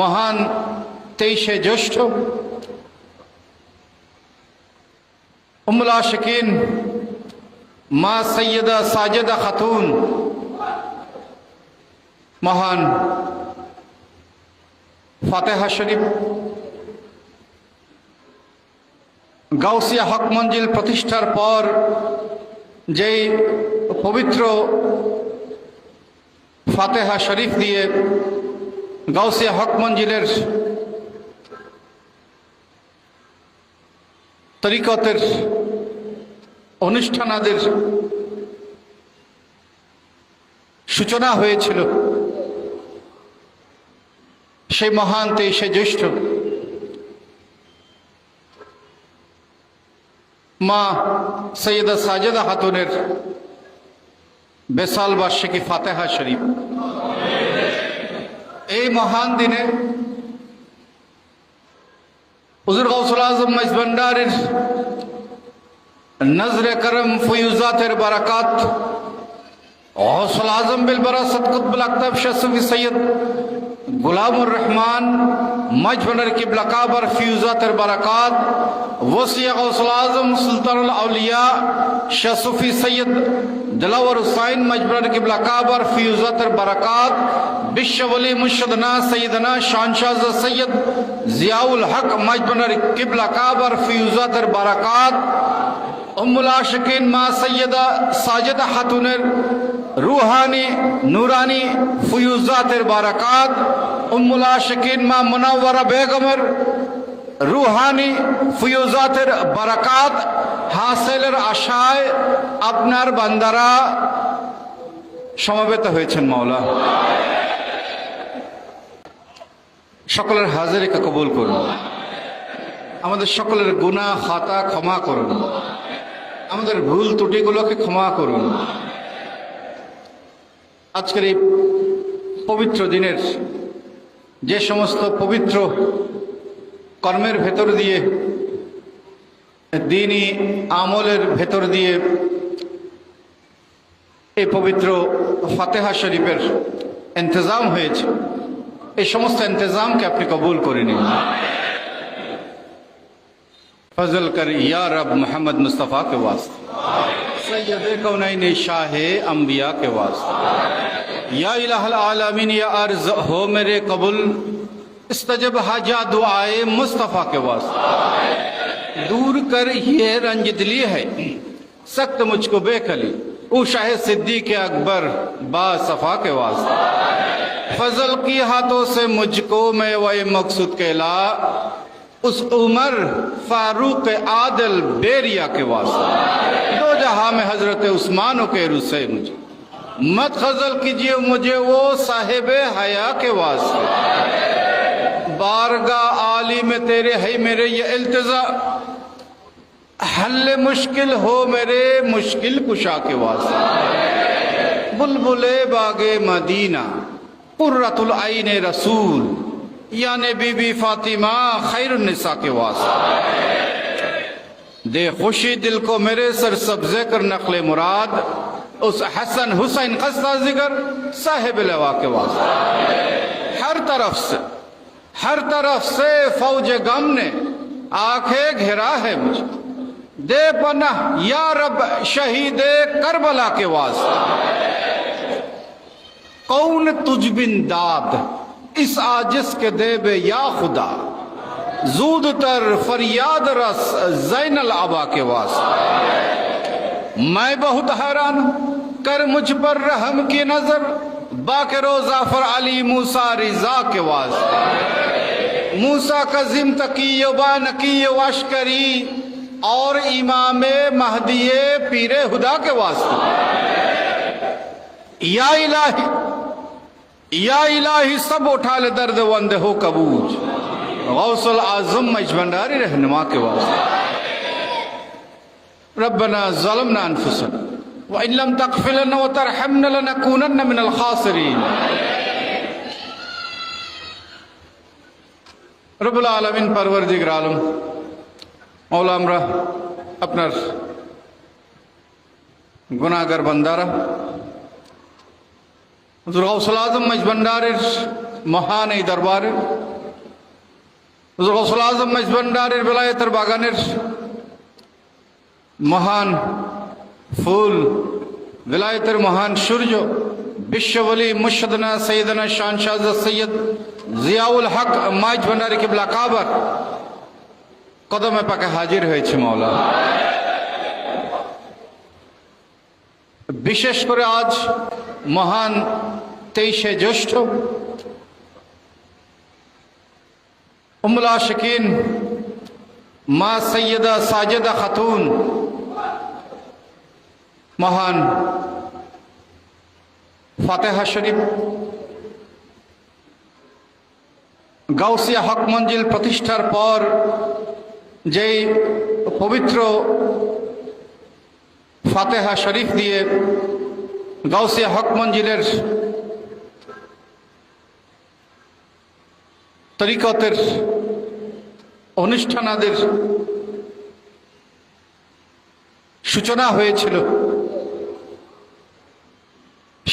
মহান তেইশে জ্যৈষ্ঠ উমুল আশিকিন, মা সৈয়দা সাজেদা খাতুন, মহান ফাতেহা শরীফ, গাউসিয়া হক মঞ্জিল প্রতিষ্ঠার পর যেই পবিত্র ফাতেহা শরীফ দিয়ে গাউসিয়া হক মঞ্জিলের তরিকতের অনুষ্ঠানাদের সূচনা হয়েছিল। সেই মহান তেইশে জ্যৈষ্ঠ মা সৈয়দা সাজেদা হাতুনের বেসাল বার্ষিকী ফাতেহা শরীফ। এই মহান দিনে হুজুর গৌসুল আজম মজবন্ডারের নজরে করম ফয়ুজাতের বারাকাত গৌসুল আজম বিল বারাসত কুতবুল আক্তাব শাসুফি সৈয়দ গুলামুর রহমান মজবন্ডার কিবলা কাবার ফিউজাতের বারাকাত ওসিয়া গৌসুল আজম সুলতানুল আউলিয়া শাসুফি সৈয়দ দিলাওয়ার হুসাইন মজবর কিবলা কাবার ফিউজাতের বারাকাত বিশ্ববলি মুর্শদনা সৈয়দনা শানশাহ সৈয়দ জিয়াউল হক মজবর কিবলা কাবার ফিউজাতের বারাকাত উম্মুল আশিকিন মা সৈয়দা সাজেদা খাতুনের রুহানি নুরানি ফুয়ুজাতের বারাকাত উম্মুল আশিকিন মা মুনাওয়ারা বেগমের রুহানি ফুয়ুজাতের বারাকাত হাসেলের আশায় আপনার বান্দারা সমবেত হয়েছেন, মাওলা। সকলের হাজারিকে কবুল করুন। আমাদের সকলের গুনাহ, খাতা ক্ষমা করুন। আমাদের ভুল ত্রুটিগুলোকে ক্ষমা করুন। আজকের এই পবিত্র দিনের যে সমস্ত পবিত্র কর্মের ভেতর দিয়ে দিনই আমলের ভেতর দিয়ে এই পবিত্র ফাতেহা শরীফের ইন্তজাম হয়েছে এই সমস্ত ইন্তজামকে আপনি কবুল করে নিন फजल कर या रब मोहम्मद मुस्तफ़ा के वास्ते सैयद कौनैन शाह अम्बिया के वास्ते या इलाहल आलमीन या अर्ज हो मेरे कबुल استجب حاجہ دعائے مصطفیٰ کے واسطے۔ دور کر، یہ رنج دلی ہے۔ سخت مجھ کو بے کلی۔ او شاہ صدیق اکبر با صفا کے واسطے۔ فضل کی ہاتھوں سے مجھ کو میں وہ مقصود کے لا اس عمر فاروق عادل بیریا کے واسطے۔ دو جہاں میں حضرت عثمان و کے روسے مجھے مت خزل کیجیے مجھے وہ صاحب حیا کے واسطے۔ بارگاہ آلی میں تیرے ہی میرے یہ التجا۔ حل مشکل ہو میرے مشکل کشا کے واسطے۔ بلبل باغ مدینہ، قرۃ العین رسول یعنی بی بی فاطمہ خیر النساء کے واسطے۔ دے خوشی دل کو میرے سر سبزے کر نقل مراد، اس حسن حسین قصہ ذکر صاحب لوا کے واسطے۔ ہر طرف سے ہر طرف سے فوج غم نے آنکھیں گھرا ہے مجھے دے پناہ یا رب شہید کربلا کے واسطے۔ کون تجھ بن داد اس آجس کے دے بے یا خدا؟ زود تر فریاد رس زین العبا کے واسطے۔ میں بہت حیران کر مجھ پر رحم کی نظر۔ باکر و زفر علی موسیٰ رضا کے واسطے۔ موسیٰ کا ذم تقی و بانقی و اشکری اور امام مہدی پیر ہدا کے واسطے۔ یا الہی یا الہی سب اٹھا لے درد وند ہو کبوج غوث العظم مجبنداری رہنما کے واسطے۔ ربنا ظلمنا انفسنا۔ وإن لم تغفر لنا وترحمنا لنكونن من الخاسرين. رب العالمين پروردگار عالم مولا امرا اپنر گناہگر بندارا حضور غوث العظم مج بندار مہان دربار حضور غوث العظم مج بندار ولایت باغانر مہان ফুল বেলায়েতের মহান সূর্য বিশ্ববলী মুর্শদনা সৈয়দনা শান শাহ সৈয়দ জিয়াউল হক মাইজ ভান্ডারি কিবলা কাবার কদমে পাকে হাজির হয়েছে মৌলা বিশেষ করে আজ মহান তেইশে জ্যৈষ্ঠ উমুল আশকিন মা সৈয়দা সাজেদা খাতুন মহান ফাতেহা শরীফ, গাউসিয়া হক মঞ্জিল প্রতিষ্ঠার পর যেই পবিত্র ফাতেহা শরীফ দিয়ে গাউসিয়া হক মঞ্জিলের তরিকতের অনুষ্ঠানাদের সূচনা হয়েছিল।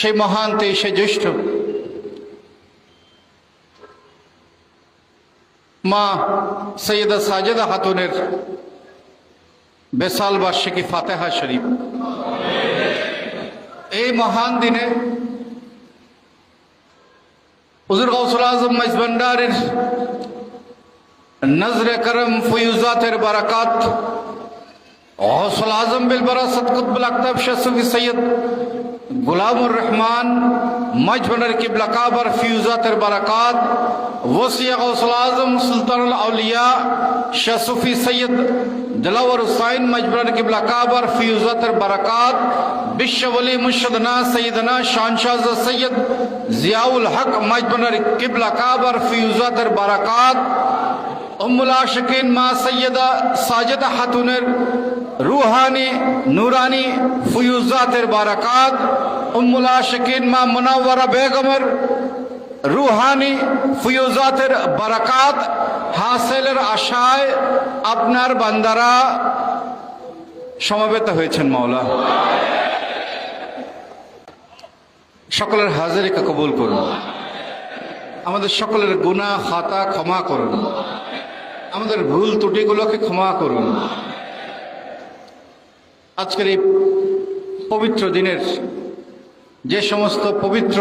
সেই মহান তেইশে জ্যৈষ্ঠ। মা সৈয়দা সাজেদা খাতুনের বেসাল বার্ষিকী ফাতেহা শরীফ। এই মহান দিনে হুজুর গৌসুল আজম মেজবান্ডারের নজরে করম ফয়ুজাতের বারাকাত। গৌসুল আজম বিল বারাসত কুতবুল আক্তাব শাসুফি সৈয়দ গুলামুর রহমান মজবনের কিবলা কাবার ফিউজাতের বারাকাত, ওসিয়া গৌসুল আজম সুলতানুল আউলিয়া শাসুফি সৈয়দ দিলাওয়ার হুসাইন মজবনের কিবলা কাবার ফিউজাতের বারাকাত বিশ্ববলী মুর্শদনা সৈয়দনা শানশাহ সৈয়দ জিয়াউল হক মজবনের কিবলা কাবার ফিউজাতের বারাকাত, উম্মুল আশিকিন মা সৈয়দা সাজেদা খাতুনের রুহানি, নুরানি, ফুয়ুজাতের বারাকাত, উম্মুল আশিকিন, মা মুনাওয়ারা বেগমের রুহানি, ফুয়ুজাতের বারাকাত, হাসেলের আশায় আপনার বান্দারা সমবেত হয়েছেন মাওলা। সকলের হাজারিকা কবুল করুন। আমাদের সকলের গুনাহ খাতা ক্ষমা করুন। আমাদের ভুল ত্রুটিগুলোকে ক্ষমা করুন। আজকের এই পবিত্র দিনের যে সমস্ত পবিত্র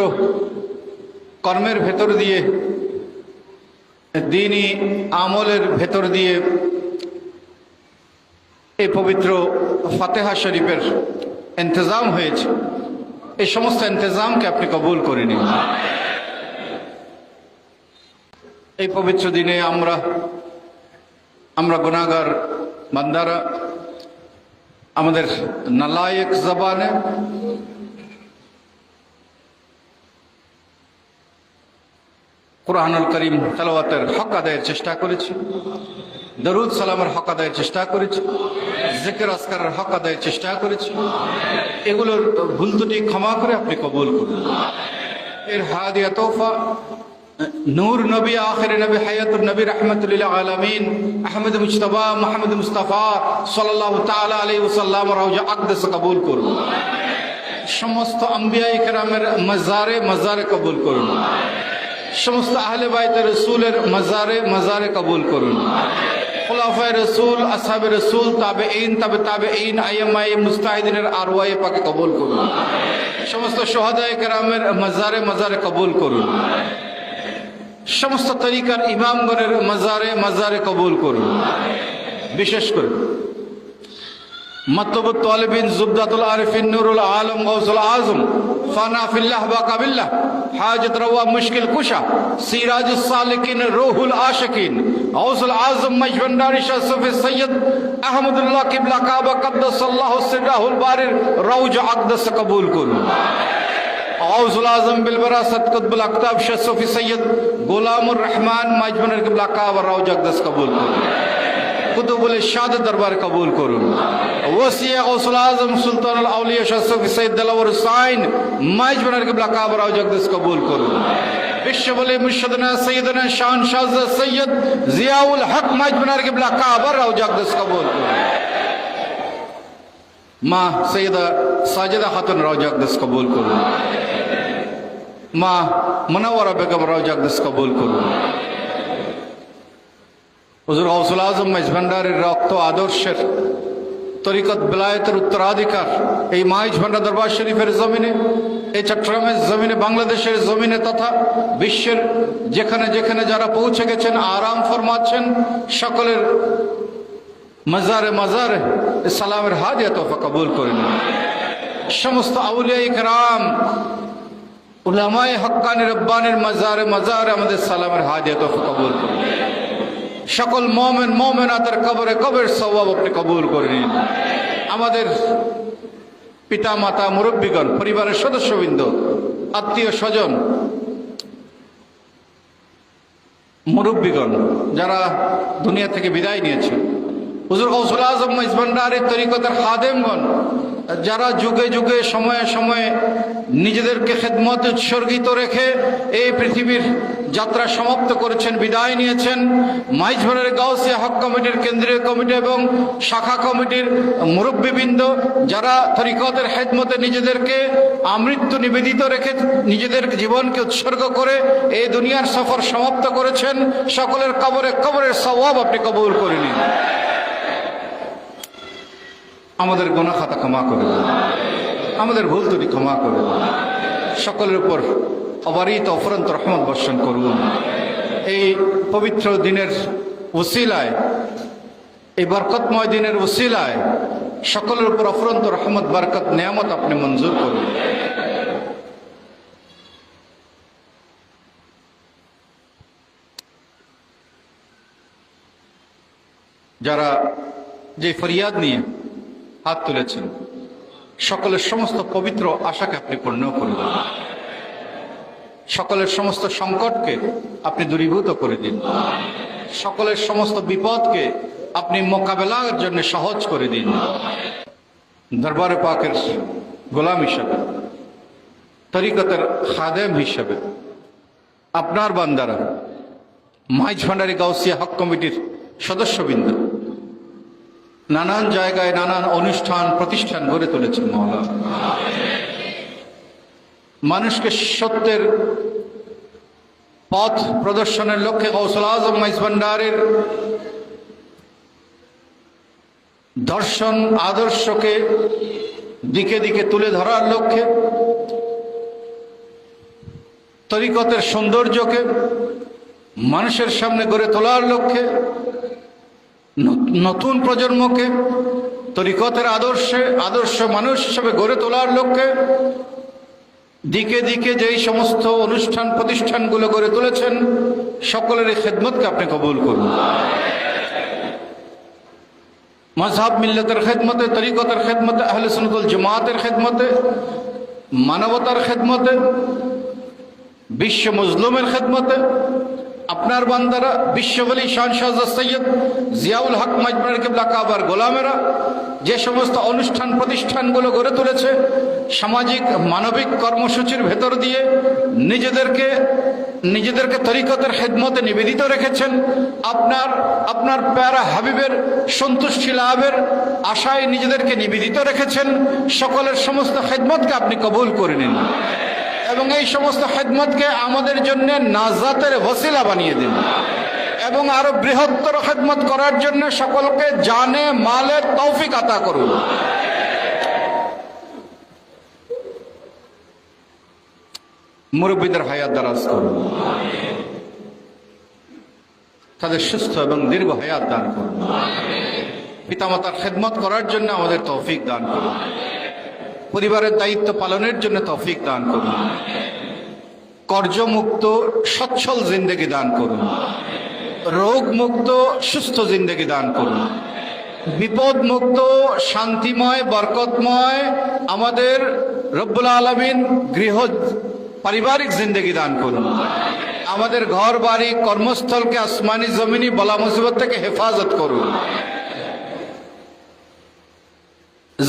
কর্মের ভেতর দিয়ে, দিনই আমলের ভেতর দিয়ে এই পবিত্র ফাতেহা শরীফের ইন্তজাম হয়েছে। এই সমস্ত ইন্তজামকে আপনি কবুল করে নিন। এই পবিত্র দিনে আমরা আমরা গুণাগার বান্দারা আমাদের নালায়ক জবানে কোরআনুল করিম তেলাওয়াতের হক আদায়ের চেষ্টা করেছি, দরুদ সালামের হক আদায়ের চেষ্টা করেছি, জিকির আসকারের হক আদায়ের চেষ্টা করেছি। এগুলোর ভুল ত্রুটি ক্ষমা করে আপনি কবুল করুন। এর হাদিয়া তোফা নূর নবী, আখির নবী, হায়াতুর নবী রহমতুল্লাহ আলমিন, আহমদ মুস্তফা মোহাম্মদ মুস্তফা সাল্লাহ তালা আলী ওসাল্লাম রাউজা আকদেশ কবুল করুন। সমস্ত আম্বিয়া কেরামের মজারে মজারে কবুল করুন। সমস্ত আহলে বাইতে রসুলের মজারে মজারে কবুল করুন। খোলাফায় রসুল আসাবে রসুল তাবে ইন তবে তাবে ইন আইএমআই মুস্তাহিদিনের আরওয়াই পাকে কবুল করুন। সমস্ত সোহাদায় কেরামের মজারে মজারে কবুল করুন। সমস্ত তরিকার ইমামগণের মজারে মজারে কবুল করুন। বিশেষ করে মতবুত তালিবিন জুবদাতুল আরিফিন নুরুল আলম গৌসুল আজম ফানা ফিল্লাহ বাকাবিল্লাহ হাজত রওয়া মুশকিল কুশা সিরাজুস সালিকিন রুহুল আশিকিন গৌসুল আজম মজবন্ডারি শাহ সুফি সৈয়দ আহমদুল্লাহ কিবলা কাবা কদ্দাসাল্লাহু সিররাহুল বারির রওজ আকদাস কবুল করুন। গৌসুল আজম বিলবরাসত কুতবুল আক্তাব শাহ সুফি সৈয়দ গোলামুর রহমান মজবনের কিবলা কাবা রওজ আকদাস কবুল করুন। কুতুবুল শাদ দরবার কবুল করুন। ওসিয়া গৌসুল আজম সুলতান আউলিয়া শাহ সুফি সৈয়দ দিলাওয়ার হুসাইন মজবনের কিবলা কাবা রওজ আকদাস কবুল করুন। বিশ্ববলী মুর্শদনা সৈয়দনা শান শাহ সৈয়দ জিয়াউল হক মজবনের কিবলা কাবা রওজ আকদাস কবুল করুন। মা সৈয়দা সাজেদা খাতুন রওজা আকদাস কবুল করুন। মা, মনোয়ারা বেগম রাজাকদাস কবুল করুন। হুজুর গৌসুল আজম মেজভান্ডারের রক্ত আদর্শের তরিকত বিলায়তের উত্তরাধিকার, এই মাইজ ভান্ডার দরবার শরীফের জমিনে, এই চট্টগ্রামের জমিনে, বাংলাদেশের জমিনে তথা বিশ্বের যেখানে যেখানে যারা পৌঁছে গেছেন, আরাম ফরমাচ্ছেন, সকলের মজারে মজারে সালামের হাদিয়া তোফা কবুল করে নিন সমস্ত আউলিয়া ইকরাম উলামায়ে হক্কানি রব্বানের মজারে মজারে আমাদের সালামের হাদিয়া তোফা কবুল করে নিন সকল মোমেন মোমেনাতের কবরে কবের সবাব আপনি কবুল করে নিন। আমাদের পিতা মাতা মুরব্বীগণ, পরিবারের সদস্যবৃন্দ, আত্মীয় স্বজন, মুরব্বীগণ, যারা দুনিয়া থেকে বিদায় নিয়েছেন হুজুর গৌসুল আজম ইসবান্ডারের তরিকতের খাদেমগণ, যারা যুগে যুগে, সময়ে সময়ে নিজেদেরকে খেদমত উৎসর্গিত রেখে এই পৃথিবীর যাত্রা সমাপ্ত করেছেন, বিদায় নিয়েছেন। মাইজভরের গাউসিয়া হক কমিটির কেন্দ্রীয় কমিটি এবং শাখা কমিটির মুরব্বীবৃন্দ, যারা তরিকতের খেদমতে নিজেদেরকে আমৃত্যু নিবেদিত রেখে নিজেদের জীবনকে উৎসর্গ করে এই দুনিয়ার সফর সমাপ্ত করেছেন, সকলের কবরে কবরের স্বভাব আপনি কবুল করে নিন। আমাদের গোনা খাতা ক্ষমা করে দিন। আমাদের ভুল ত্রুটি ক্ষমা করে দিন। সকলের উপর অবারিত অফরন্ত রহমত বর্ষণ করুন। এই পবিত্র দিনের উসিলায়, এই বরকতময় দিনের উসিলায় সকলের উপর অফরন্ত রহমত, বরকত, নিয়ামত আপনি মঞ্জুর করুন। যারা যে ফরিয়াদ নিয়ে হাত তুলেছেন। সকলের সমস্ত পবিত্র আশাকে আপনি পূর্ণ করুন। সকলের সমস্ত সংকটকে আপনি দূরীভূত করে দিন। সকলের সমস্ত বিপদকে আপনি মোকাবেলার জন্য সহজ করে দিন। দরবারে পাকের গোলাম হিসাবে, তরিকতের খাদেম হিসাবে, আপনার বান্দারা, মাইজ ভান্ডারি গাউসিয়া হক কমিটির সদস্যবৃন্দ নানান জায়গায় নানান অনুষ্ঠান, প্রতিষ্ঠান গড়ে তুলেছেন মহলা। মানুষকে সত্যের পথ প্রদর্শনের লক্ষ্যে কৌশল আজম ভান্ডারের দর্শন আদর্শকে দিকে দিকে তুলে ধরার লক্ষ্যে, তরিকতের সৌন্দর্যকে মানুষের সামনে গড়ে তোলার লক্ষ্যে নতুন প্রজন্মকে, তরিকতের আদর্শে, আদর্শ মানুষ হিসেবে গড়ে তোলার লক্ষ্যে দিকে দিকে যেই সমস্ত অনুষ্ঠান, প্রতিষ্ঠানগুলো গড়ে তুলেছেন, সকলের এই খেদমতকে আপনি কবুল করুন। মজহাব মিল্লতের খেদমতে, তরিকতের খেদমতে, আহলে সুনতুল জামাতের খেদমতে, মানবতার খেদমতে, বিশ্ব মজলুমের খেদমতে আপনার বান্দারা, বিশ্ববলী শান শাহ সৈয়দ জিয়াউল হক মাজমার কেবলা কাবার গোলামেরা, যে সমস্ত অনুষ্ঠান প্রতিষ্ঠানগুলো গড়ে তুলেছে, সামাজিক, মানবিক কর্মসূচির ভেতর দিয়ে নিজেদেরকে নিজেদেরকে তরিকতের হেদমতে নিবেদিত রেখেছেন। আপনার আপনার প্যারা হাবিবের, সন্তুষ্টি লাভের আশায় নিজেদেরকে নিবেদিত রেখেছেন। সকলের সমস্ত হেদমতকে আপনি কবুল করে নিন। এবং এই সমস্ত খেদমতকে আমাদের জন্য নাজাতের ওসিলা বানিয়ে দিন। এবং আরও বৃহত্তর খেদমত করার জন্য সকলকে জানে, মালে তৌফিক আতা করুন। মুরব্বীদের হায়াত দারাজ করুন। তাদের সুস্থ এবং দীর্ঘ হায়াত দান করুন। পিতামাতার খেদমত করার জন্য আমাদের তৌফিক দান করুন। পরিবারের দায়িত্ব পালনের জন্য তৌফিক দান করুন। কর্জমুক্ত সচ্ছল জিন্দেগি দান করুন। রোগ মুক্ত সুস্থ জিন্দেগি দান করুন। বিপদ মুক্ত শান্তিময়, বরকতময়, আমাদের রব্বুল আলমিন গৃহ পারিবারিক জিন্দেগি দান করুন। আমাদের ঘর বাড়ি কর্মস্থলকে আসমানি জমিনি বলা মুসিবত থেকে হেফাজত করুন।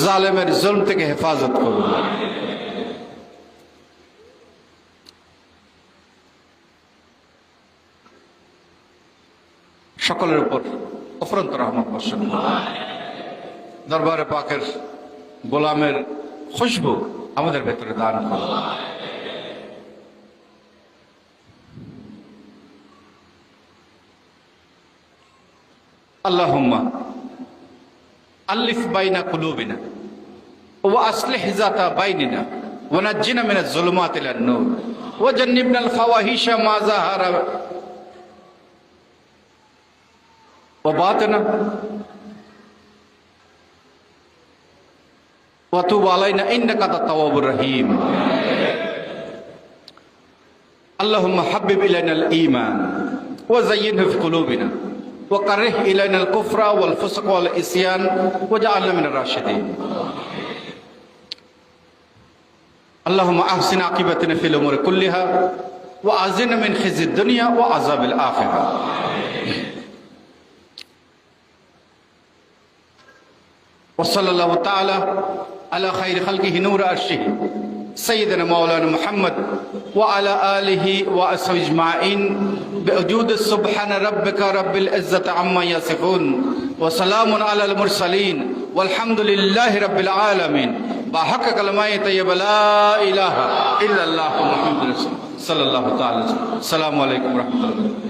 জালেমের জল থেকে হেফাজত করুন। সকলের উপর অফরন্ত রহমত বর্ষণ দরবারে পাকের গোলামের খুশবু আমাদের ভেতরে দান করুন। আল্লাহ ألف بين قلوبنا وأصلح ذات بيننا ونجنا من الظلمات إلى النور وجنبنا الفواحش ما ظهر. وباطنا وتوب علينا إنك أنت التواب الرحيم. اللهم حبب إلينا الإيمان وزينه في قلوبنا. وكره إلينا الكفر والفسق والعصيان وجعلنا من الراشدين. اللهم أحسن عاقبتنا في الأمور كلها وأعزنا من خزي الدنيا وعذاب الآخرة. وصلى الله تعالى على خير خلقه نور عرشه. سيدنا مولانا محمد وعلى آله وأصحابه أجمعين. بوجود سبحان ربك رب العزة عما يصفون وسلام على المرسلين والحمد لله رب العالمين. بحق كلمة طيبة لا إله إلا الله محمد رسول صلى الله تعالى السلام عليكم ورحمة الله.